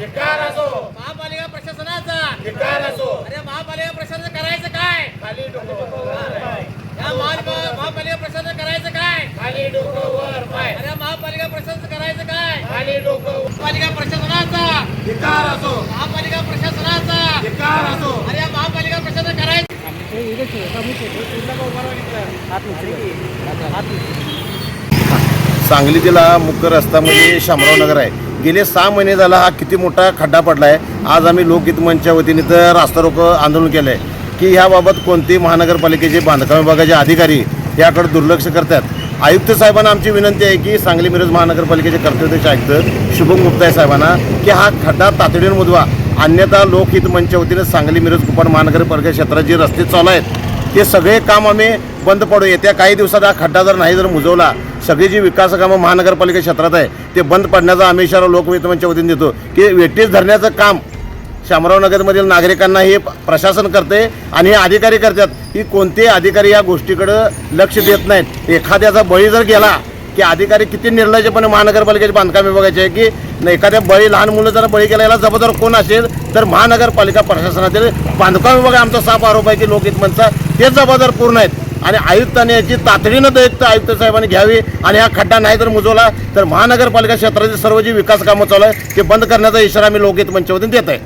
धिक्कार असो. महापालिका प्रशासनाचा. धिक्कार असो. अरे महापालिका प्रशासन करायचं काय? खाली डोकं वर पाय. या महापालिका प्रशासन करायचं काय? खाली डोकं वर पाय. अरे महापालिका प्रशासन करायचं काय? खाली डोकं. महापालिका प्रशासनाचा. धिक्कार असो. महापालिका प्रशासनाचा. धिक्कार असो. अरे महापालिका प्रशासन करायचं. सांगलीला मुख्य रस्ता म्हणजे शामराव नगर आहे. गेले सहा महिने झाला हा किती मोठा खड्डा पडला आहे आज आम्ही लोकहित मंचच्या वतीने तर रास्ता रोको आंदोलन केलं आहे की ह्याबाबत कोणती महानगरपालिकेचे बांधकाम विभागाचे अधिकारी याकडे दुर्लक्ष करतात. आयुक्त साहेबांना आमची विनंती आहे की सांगली मिरज महानगरपालिकेचे कर्तव्यदक्ष आयुक्त शुभम गुप्ता साहेबांना की हा खड्डा तातडीनं मुदवा अन्यथा लोकहित मंचच्या वतीने सांगली मिरज कुपड महानगरपालिका क्षेत्रात जे रस्ते चालू आहेत ते सगळे काम आम्ही बंद पडू येत्या काही दिवसात हा खड्डा जर नाही जर मुजवला सगळी जी विकास कामं महानगरपालिका क्षेत्रात आहे ते बंद पडण्याचा आम्ही इशारा लोकवितमनच्या वतीने देतो. की वेटीस धरण्याचं काम शामराव नगरमधील नागरिकांना हे प्रशासन करते आणि हे अधिकारी करतात. की कोणते अधिकारी या गोष्टीकडं लक्ष देत नाहीत. एखाद्याचा बळी जर गेला की अधिकारी किती निर्लज्यपणे महानगरपालिकेचे बांधकाम विभागाचे आहे की एखाद्या बळी लहान मुलं जर बळी गेला याला जबाबदार कोण असेल? तर महानगरपालिका प्रशासनातील बांधकाम विभाग आमचा साफ आरोप आहे की लोकहितमनचा ते जबाबदार पूर्ण आहेत. आणि आयुक्तांनी याची तातडीनं दयुक्त आयुक्त साहेबांनी घ्यावी आणि हा खड्डा नाही जर मुजवला तर महानगरपालिका क्षेत्रातील सर्व जी विकास कामं चालू आहे ते बंद करण्याचा इशारा आम्ही लोकहित मंचावरून देत आहे.